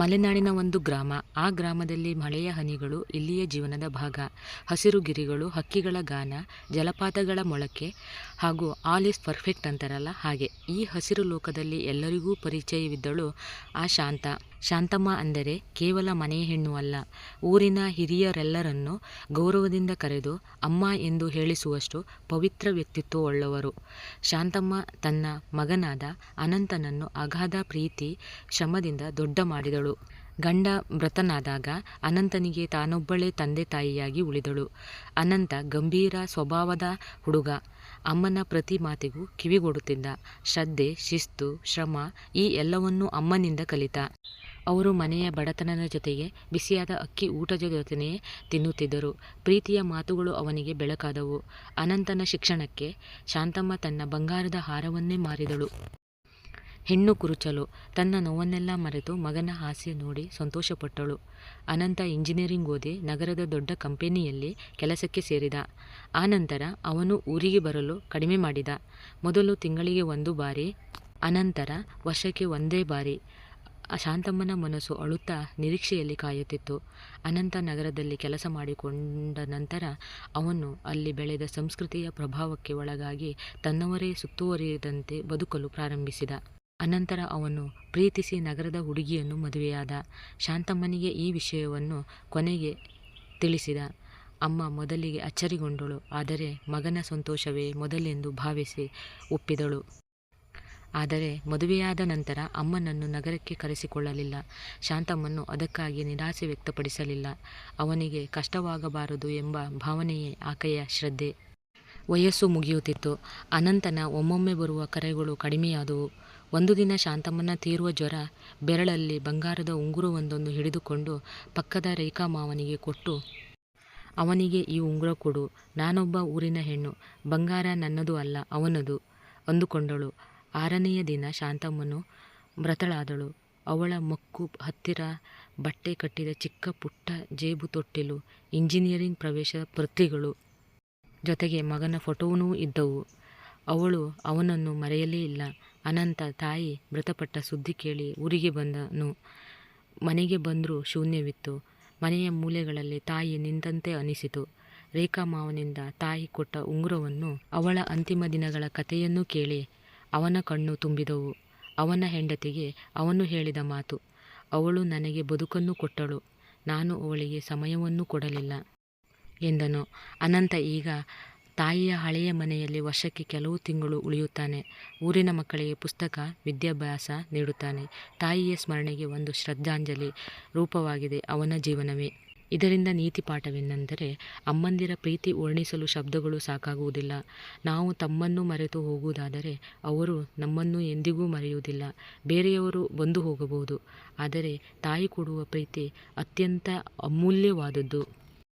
ಮಲೆನಾಡಿನ ಒಂದು ಗ್ರಾಮ. ಆ ಗ್ರಾಮದಲ್ಲಿ ಮಳೆಯ ಹನಿಗಳು ಇಲ್ಲಿಯ ಜೀವನದ ಭಾಗ. ಹಸಿರು ಗಿರಿಗಳು, ಹಕ್ಕಿಗಳ ಗಾನ, ಜಲಪಾತಗಳ ಮೊಳಕೆ ಹಾಗೂ ಆಲ್ ಈಸ್ ಪರ್ಫೆಕ್ಟ್ ಅಂತಾರಲ್ಲ ಹಾಗೆ. ಈ ಹಸಿರು ಲೋಕದಲ್ಲಿ ಎಲ್ಲರಿಗೂ ಪರಿಚಯವಿದ್ದಳು ಆ ಶಾಂತ. ಶಾಂತಮ್ಮ ಅಂದರೆ ಕೇವಲ ಮನೆಯ ಹೆಣ್ಣು ಅಲ್ಲ. ಊರಿನ ಹಿರಿಯರೆಲ್ಲರನ್ನು ಗೌರವದಿಂದ ಕರೆದು ಅಮ್ಮ ಎಂದು ಹೇಳಿಸುವಷ್ಟು ಪವಿತ್ರ ವ್ಯಕ್ತಿತ್ವವುಳ್ಳವರು ಶಾಂತಮ್ಮ ತನ್ನ ಮಗನಾದ ಅನಂತನನ್ನು ಅಗಾಧ ಪ್ರೀತಿ, ಶ್ರಮದಿಂದ ದೊಡ್ಡ ಮಾಡಿದಳು. ಗಂಡ ಮೃತನಾದಾಗ ಅನಂತನಿಗೆ ತಾನೊಬ್ಬಳೇ ತಂದೆ ತಾಯಿಯಾಗಿ ಉಳಿದಳು. ಅನಂತ ಗಂಭೀರ ಸ್ವಭಾವದ ಹುಡುಗ. ಅಮ್ಮನ ಪ್ರತಿ ಮಾತಿಗೂ ಕಿವಿಗೊಡುತ್ತಿದ್ದ. ಶ್ರದ್ಧೆ, ಶಿಸ್ತು, ಶ್ರಮ ಈ ಎಲ್ಲವನ್ನೂ ಅಮ್ಮನಿಂದ ಕಲಿತ. ಅವರು ಮನೆಯ ಬಡತನದ ಜೊತೆಗೆ ಬಿಸಿಯಾದ ಅಕ್ಕಿ ಊಟದ ಜೊತೆಯೇ ತಿನ್ನುತ್ತಿದ್ದರು. ಪ್ರೀತಿಯ ಮಾತುಗಳು ಅವನಿಗೆ ಬೆಳಕಾದವು. ಅನಂತನ ಶಿಕ್ಷಣಕ್ಕೆ ಶಾಂತಮ್ಮ ತನ್ನ ಬಂಗಾರದ ಹಾರವನ್ನೇ ಮಾರಿದಳು. ಹೆಣ್ಣು ಕುರುಚಲು. ತನ್ನ ನೋವನ್ನೆಲ್ಲ ಮರೆತು ಮಗನ ಹಾಸ್ಯ ನೋಡಿ ಸಂತೋಷಪಟ್ಟಳು. ಅನಂತ ಇಂಜಿನಿಯರಿಂಗ್ ಓದಿ ನಗರದ ದೊಡ್ಡ ಕಂಪೆನಿಯಲ್ಲಿ ಕೆಲಸಕ್ಕೆ ಸೇರಿದ. ಆನಂತರ ಅವನು ಊರಿಗೆ ಬರಲು ಕಡಿಮೆ ಮಾಡಿದ. ಮೊದಲು ತಿಂಗಳಿಗೆ ಒಂದು ಬಾರಿ, ಅನಂತರ ವರ್ಷಕ್ಕೆ ಒಂದೇ ಬಾರಿ. ಶಾಂತಮ್ಮನ ಮನಸ್ಸು ಅಳುತ್ತಾ ನಿರೀಕ್ಷೆಯಲ್ಲಿ ಕಾಯುತ್ತಿತ್ತು. ಅನಂತ ನಗರದಲ್ಲಿ ಕೆಲಸ ಮಾಡಿಕೊಂಡ ನಂತರ ಅವನು ಅಲ್ಲಿ ಬೆಳೆದ ಸಂಸ್ಕೃತಿಯ ಪ್ರಭಾವಕ್ಕೆ ಒಳಗಾಗಿ ತನ್ನವರೇ ಸುತ್ತುವರಿದಂತೆ ಬದುಕಲು ಪ್ರಾರಂಭಿಸಿದ. ಅನಂತರ ಅವನು ಪ್ರೀತಿಸಿ ನಗರದ ಹುಡುಗಿಯನ್ನು ಮದುವೆಯಾದ ಶಾಂತಮ್ಮನಿಗೆ ಈ ವಿಷಯವನ್ನು ಕೊನೆಗೆ ತಿಳಿಸಿದ. ಅಮ್ಮ ಮೊದಲಿಗೆ ಅಚ್ಚರಿಗೊಂಡಳು, ಆದರೆ ಮಗನ ಸಂತೋಷವೇ ಮೊದಲೆಂದು ಭಾವಿಸಿ ಒಪ್ಪಿದಳು. ಆದರೆ ಮದುವೆಯಾದ ನಂತರ ಅಮ್ಮನನ್ನು ನಗರಕ್ಕೆ ಕರೆಸಿಕೊಳ್ಳಲಿಲ್ಲ. ಶಾಂತಮ್ಮನು ಅದಕ್ಕಾಗಿ ನಿರಾಸೆ ವ್ಯಕ್ತಪಡಿಸಲಿಲ್ಲ. ಅವನಿಗೆ ಕಷ್ಟವಾಗಬಾರದು ಎಂಬ ಭಾವನೆಯೇ ಆಕೆಯ ಶ್ರದ್ಧೆ. ವಯಸ್ಸು ಮುಗಿಯುತ್ತಿತ್ತು. ಅನಂತನ ಒಮ್ಮೊಮ್ಮೆ ಬರುವ ಕರೆಗಳು ಕಡಿಮೆಯಾದವು. ಒಂದು ದಿನ ಶಾಂತಮ್ಮನ ತೀರುವ ಜ್ವರ ಬೆರಳಲ್ಲಿ ಬಂಗಾರದ ಉಂಗುರವೊಂದನ್ನು ಹಿಡಿದುಕೊಂಡು ಪಕ್ಕದ ರೇಖಾ ಮಾವನಿಗೆ ಕೊಟ್ಟು, ಅವನಿಗೆ ಈ ಉಂಗುರ ಕೊಡು. ನಾನೊಬ್ಬ ಊರಿನ ಹೆಣ್ಣು. ಬಂಗಾರ ನನ್ನದು ಅಲ್ಲ, ಅವನದು. ಅಂದುಕೊಂಡಳು. ಆರನೆಯ ದಿನ ಶಾಂತಮ್ಮನು ಮೃತಳಾದಳು. ಅವಳ ಮಕ್ಕು ಹತ್ತಿರ ಬಟ್ಟೆ ಕಟ್ಟಿದ ಚಿಕ್ಕ ಪುಟ್ಟ ಜೇಬು ತೊಟ್ಟಿಲು, ಇಂಜಿನಿಯರಿಂಗ್ ಪ್ರವೇಶ ಪ್ರತಿಗಳು ಜೊತೆಗೆ ಮಗನ ಫೋಟೋನೂ ಇದ್ದವು. ಅವಳು ಅವನನ್ನು ಮರೆಯಲೇ ಇಲ್ಲ. ಅನಂತ ತಾಯಿ ಮೃತಪಟ್ಟ ಸುದ್ದಿ ಕೇಳಿ ಊರಿಗೆ ಬಂದನು. ಮನೆಗೆ ಬಂದರೂ ಶೂನ್ಯವಿತ್ತು. ಮನೆಯ ಮೂಲೆಗಳಲ್ಲಿ ತಾಯಿ ನಿಂತಂತೆ ಅನಿಸಿತು. ರೇಖಾ ಮಾವನಿಂದ ತಾಯಿ ಕೊಟ್ಟ ಉಂಗುರವನ್ನು ಅವಳ ಅಂತಿಮ ದಿನಗಳ ಕಥೆಯನ್ನು ಕೇಳಿ ಅವನ ಕಣ್ಣು ತುಂಬಿದವು. ಅವನ ಹೆಂಡತಿಗೆ ಅವನು ಹೇಳಿದ ಮಾತು, ಅವಳು ನನಗೆ ಬದುಕನ್ನು ಕೊಟ್ಟಳು. ನಾನು ಅವಳಿಗೆ ಸಮಯವನ್ನು ಕೊಡಲಿಲ್ಲ ಎಂದನು. ಅನಂತ ಈಗ ತಾಯಿಯ ಹಳೆಯ ಮನೆಯಲ್ಲಿ ವರ್ಷಕ್ಕೆ ಕೆಲವು ತಿಂಗಳು ಉಳಿಯುತ್ತಾನೆ. ಊರಿನ ಮಕ್ಕಳಿಗೆ ಪುಸ್ತಕ, ವಿದ್ಯಾಭ್ಯಾಸ ನೀಡುತ್ತಾನೆ. ತಾಯಿಯ ಸ್ಮರಣೆಗೆ ಒಂದು ಶ್ರದ್ಧಾಂಜಲಿ ರೂಪವಾಗಿದೆ ಅವನ ಜೀವನವೇ. ಇದರಿಂದ ನೀತಿ ಪಾಠವೇನೆಂದರೆ ಅಮ್ಮಂದಿರ ಪ್ರೀತಿ ವರ್ಣಿಸಲು ಶಬ್ದಗಳು ಸಾಕಾಗುವುದಿಲ್ಲ. ನಾವು ತಮ್ಮನ್ನು ಮರೆತು ಹೋಗುವುದಾದರೆ ಅವರು ನಮ್ಮನ್ನು ಎಂದಿಗೂ ಮರೆಯುವುದಿಲ್ಲ. ಬೇರೆಯವರು ಬಂದು ಹೋಗಬಹುದು. ಆದರೆ ತಾಯಿ ಕೊಡುವ ಪ್ರೀತಿ ಅತ್ಯಂತ ಅಮೂಲ್ಯವಾದದ್ದು.